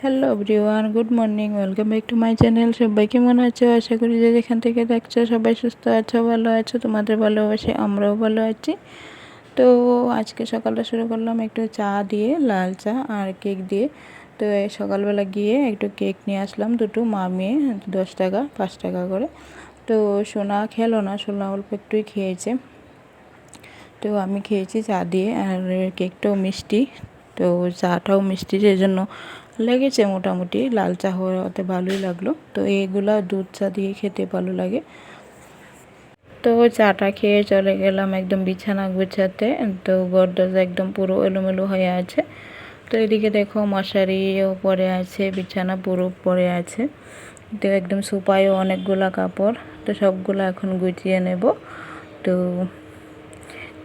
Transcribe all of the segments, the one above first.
Hello everyone good morning welcome back to my channel সবাই কেমন আছো? আশা করি যে যেখান থেকে দেখছ সবাই সুস্থ আছো, ভালো আছো। তোমাদের ভালোবাসে আমরাও ভালো আছি। তো আজকে সকালটা শুরু করলাম একটু চা দিয়ে, লাল চা আর কেক দিয়ে। তো সকালবেলা গিয়ে একটু কেক নিয়ে আসলাম দুটো, মা মেয়ে, দশ টাকা, পাঁচ টাকা করে। তো সোনা খেলো না, সোনা অল্প একটুই খেয়েছে। তো আমি খেয়েছি চা দিয়ে আর কেকটাও মিষ্টি। তো চাটাও মিষ্টি, সেই জন্য লেগেছে মোটামুটি। লাল চা হওয়াতে ভালোই লাগল। তো এইগুলা দুধ চা দিয়ে খেতে ভালো লাগে। তো চাটা খেয়ে চলে গেলাম একদম বিছানা গুছাতে। তো গরদরজা একদম পুরো এলোমেলো হয়ে আছে। তো এদিকে দেখো মশারিও পরে আছে, বিছানা পুরো পরে আছে। তো একদম সুপায়ও অনেকগুলা কাপড়। তো সবগুলো এখন গুছিয়ে নেব। তো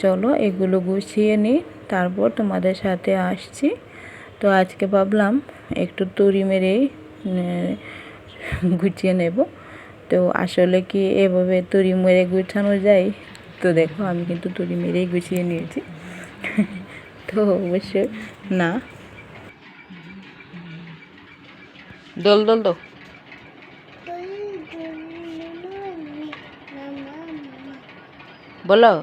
চলো এগুলো গুছিয়ে নিই। তারপর তোমাদের সাথে আসছি। তো আজকে ভাবলাম একটু তরি মেরেই গুছিয়ে নেব। তো আসলে কি এভাবে তরি মেরে গুছানো যায়? তো দেখো আমি কিন্তু তরি মেরেই গুছিয়ে নিয়েছি। তো অবশ্য না। দোল দোল দো বলো।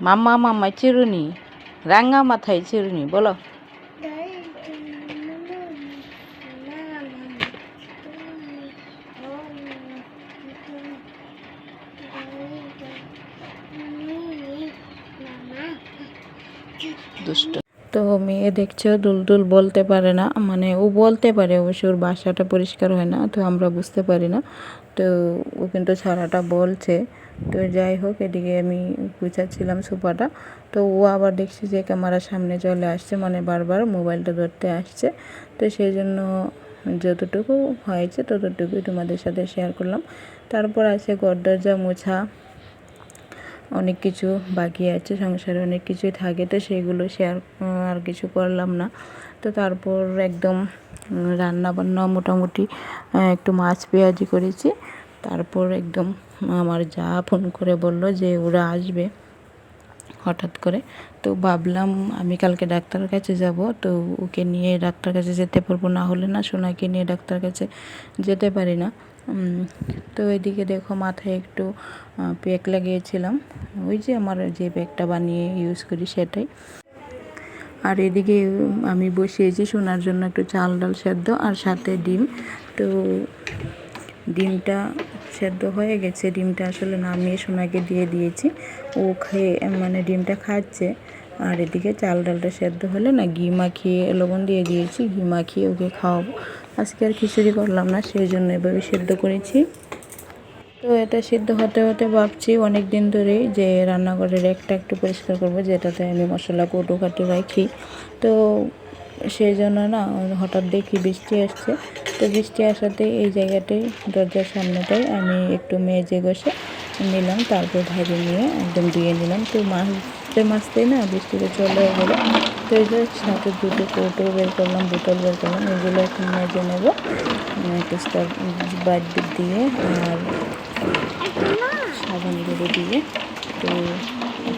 মাম্মা মাম্মা চিরুনি রাঙা মাথায় চিরুনি বলো দুষ্ট। তো মেয়ে দেখছ দুলদুল বলতে পারে না মানে ও বলতে পারে অবশ্য ওর বাসাটা পরিষ্কার হয় না তো আমরা বুঝতে পারি না। তো ও কিন্তু ছড়াটা বলছে। তো যাই হোক, এদিকে আমি গুছাচ্ছিলাম সোফাটা। তো ও আবার দেখছি যে ক্যামেরার সামনে চলে আসছে মানে বারবার মোবাইলটা ধরতে আসছে। তো সেই জন্য যতটুকু হয়েছে ততটুকুই তোমাদের সাথে শেয়ার করলাম। তারপর আছে গড়দরজা মোছা, অনেক কিছু বাকি আছে, সংসারে অনেক কিছুই থাকে, তো সেগুলো শেয়ার আর কিছু করলাম না। তো তারপর একদম রান্না বান্না মোটামুটি একটু মাছ পেঁয়াজি করেছি। তারপর একদম আমার যা ফোন করে বলল যে ওরা আসবে হঠাৎ করে। তো ভাবলাম আমি কালকে ডাক্তারের কাছে যাব, তো ওকে নিয়ে ডাক্তার কাছে যেতে পারব, না হলে না সোনাকে নিয়ে ডাক্তার কাছে যেতে পারি না। তো এদিকে দেখো মাথায় একটু প্যাক লাগিয়েছিলাম। ওই যে আমার যে প্যাকটা বানিয়ে ইউজ করি সেটাই। আর এদিকে আমি বসিয়েছি শোনার জন্য একটু চাল ডাল সেদ্ধ আর সাথে ডিম। তো ডিমটা সেদ্ধ হয়ে গেছে। ডিমটা আসলে নামিয়ে সোনাকে দিয়ে দিয়েছি। ও খেয়ে মানে ডিমটা খাচ্ছে। আর এদিকে চাল ডালটা সেদ্ধ হলে না ঘি মাখিয়ে, লবণ দিয়ে দিয়েছি, ঘি মাখিয়ে ওকে খাওয়াবো। আজকে আর খিচুড়ি করলাম না, সেই জন্য এভাবে সেদ্ধ করেছি। তো এটা সিদ্ধ হতে হতে ভাবছি অনেক দিন ধরেই যে রান্নাঘরের একটা একটু পরিষ্কার করব, যেটাতে আমি মশলা কটু কাটু রাখি। তো সেই জন্য না, হঠাৎ দেখি বৃষ্টি আসছে। তো বৃষ্টি আসাতে এই জায়গাটাই দরজার সামনেটাই আমি একটু মেজে বসে নিলাম, তারপর ভাজে নিয়ে একদম দিয়ে নিলাম। তো মাছতে মাছতেই না বৃষ্টিতে চলে গেলো। তো এই যে সাথে দুটো কৌটো বের করলাম, বোতল বের করলাম, এগুলো একটু মেজে নেব। টেস্টার বাদ দিয়ে আর সাবান গুঁড়ো দিয়ে, তো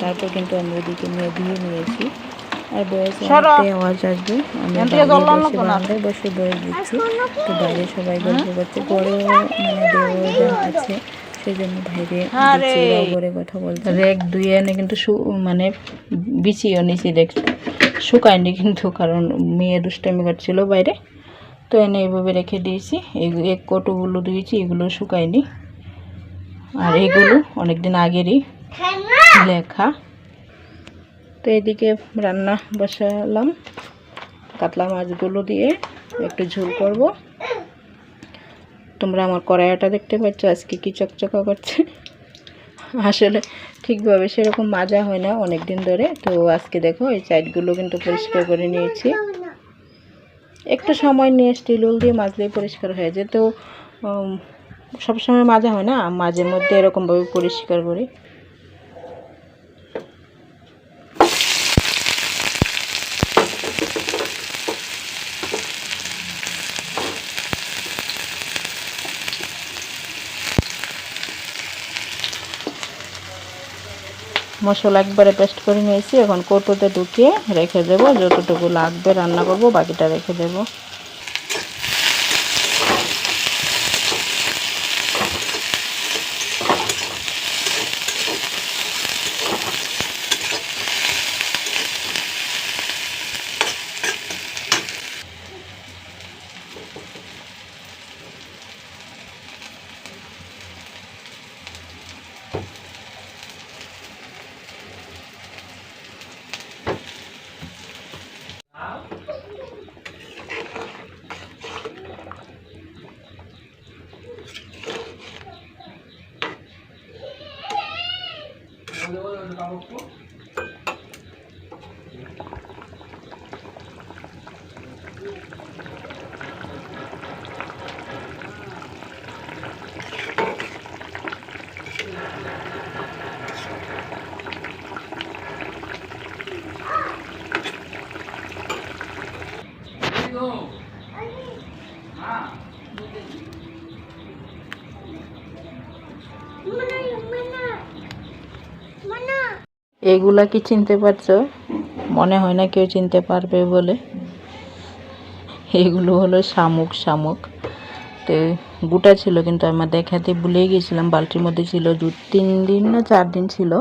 তারপর কিন্তু আমি ওদিকে নিয়ে দিয়ে নিয়েছি। আর বয়স আওয়াজ আসবে। আমি বসে বারান্দায় বসে বয়স দিচ্ছি তো বাইরে সবাই গল্প করছে। মানে দেওয়া আছে সেই জন্য বাইরে ঘরে কথা বলতে এক দুই এনে কিন্তু মানে বিছিয়ে নিচে দেখ। শুকায়নি কিন্তু কারণ মেয়ে দুষ্টামি করছিল বাইরে। তো এনে এইভাবে রেখে দিয়েছি। এই এক কটোগুলো দিয়েছি এগুলো শুকায়নি। আর এগুলো অনেকদিন আগেরই লেখা। তো এদিকে রান্না বসালাম। কাতলা মাছগুলো দিয়ে একটু ঝোল করব। তোমরা আমার কড়াইটা দেখতে পাচ্ছ, আজকে কি চকচকা করছে? আসলে ঠিকভাবে সেরকম মাজা হয় না অনেক দিন ধরে। তো আজকে দেখো, এই চাইটগুলো কিন্তু পরিষ্কার করে নিয়েছি। একটু সময় নিয়ে স্টিল উল দিয়ে মাজলেই পরিষ্কার হয়ে যায়। তো সবসময় মাজা হয় না, মাঝে মধ্যে এরকমভাবে পরিষ্কার করি। মশলা একবারে পেস্ট করে নিয়েছি। এখন কৌটোতে ঢুকিয়ে রেখে দেবো। যতটুকু লাগবে রান্না করব, বাকিটা রেখে দেবো। ఎవరు రెండు కాబట్టి এগুলা কি চিনতে পারছ? মনে হয় না কেউ চিনতে পারবে বলে। এগুলো হলো শামুক শামুক। তো গোটা ছিল কিন্তু আমার দেখাতে ভুলেই গিয়েছিলাম বালতির মধ্যে ছিল দু তিন দিন না চার দিন ছিল।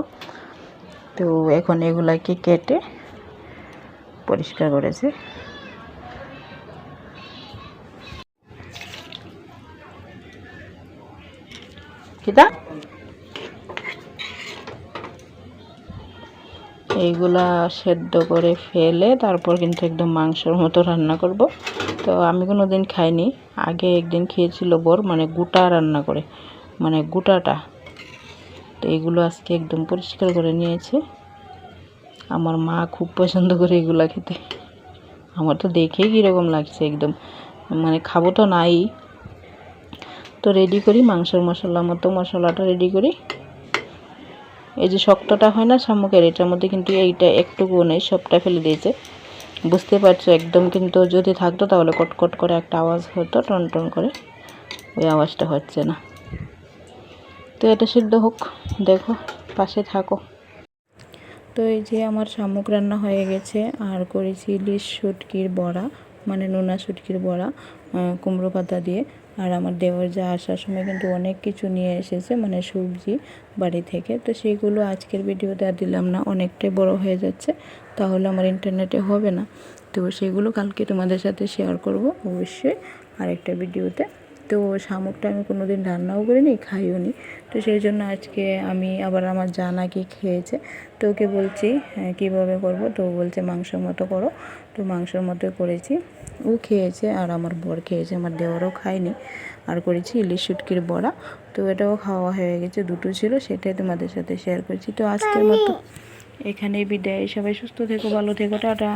তো এখন এগুলাকে কেটে পরিষ্কার করেছে। কিতা? এইগুলা সেদ্ধ করে ফেলে তারপর কিন্তু একদম মাংসের মতো রান্না করব। তো আমি কোনো দিন খাইনি। আগে একদিন খেয়েছিল বর মানে গোটা রান্না করে মানে গোটাটা। তো এগুলো আজকে একদম পরিষ্কার করে নিয়েছে। আমার মা খুব পছন্দ করে এগুলা খেতে। আমার তো দেখেই কীরকম লাগছে একদম। মানে খাব তো নাই। তো রেডি করি, মাংসের মশলা, মতো মশলাটা রেডি করি। এই যে শক্তটা হয় না শামুকের, এটার মধ্যে কিন্তু এইটা একটুকু নেই, সবটা ফেলে দিয়েছে। বুঝতে পারছ, একদম কিন্তু যদি থাকতো তাহলে কটকট করে একটা আওয়াজ হতো, টন টন করে। ওই আওয়াজটা হচ্ছে না। তো এটা সিদ্ধ হোক, দেখো, পাশে থাকো। তো এই যে আমার শামুক রান্না হয়ে গেছে, আর করেছি ইলিশ শুটকির বড়া মানে নোনা শুটকির বড়া কুমড়ো পাতা দিয়ে। আর আমার দেওয়ার যা আসার সময় কিন্তু অনেক কিছু নিয়ে এসেছে মানে সবজি বাড়ি থেকে। তো সেইগুলো আজকের ভিডিওতে আর দিলাম না, অনেকটাই বড় হয়ে যাচ্ছে, তাহলে আমার ইন্টারনেটে হবে না। তো সেগুলো কালকে তোমাদের সাথে শেয়ার করব, অবশ্যই আরেকটা ভিডিওতে। তো শামুকটা আমি কোনো দিন রান্নাও করিনি খাইও নি তো সেই জন্য আজকে আমি আবার আমার জানাকে খেয়েছে। তো ওকে বলছি হ্যাঁ, কীভাবে করব? তো বলছে মাংসের মতো করো। তো মাংসের মতো করেছি। ও খেয়েছে আর আমার বর খেয়েছে আমার দেওয়ারও খায়নি আর করেছি ইলিশ শুটকির বড়া। তো এটাও খাওয়া হয়ে গেছে দুটো ছিল সেটাই তোমাদের সাথে শেয়ার করছি। তো আজকের মতো এখানেই বিদায়। সবাই সুস্থ থেকো ভালো থেকো টাটা।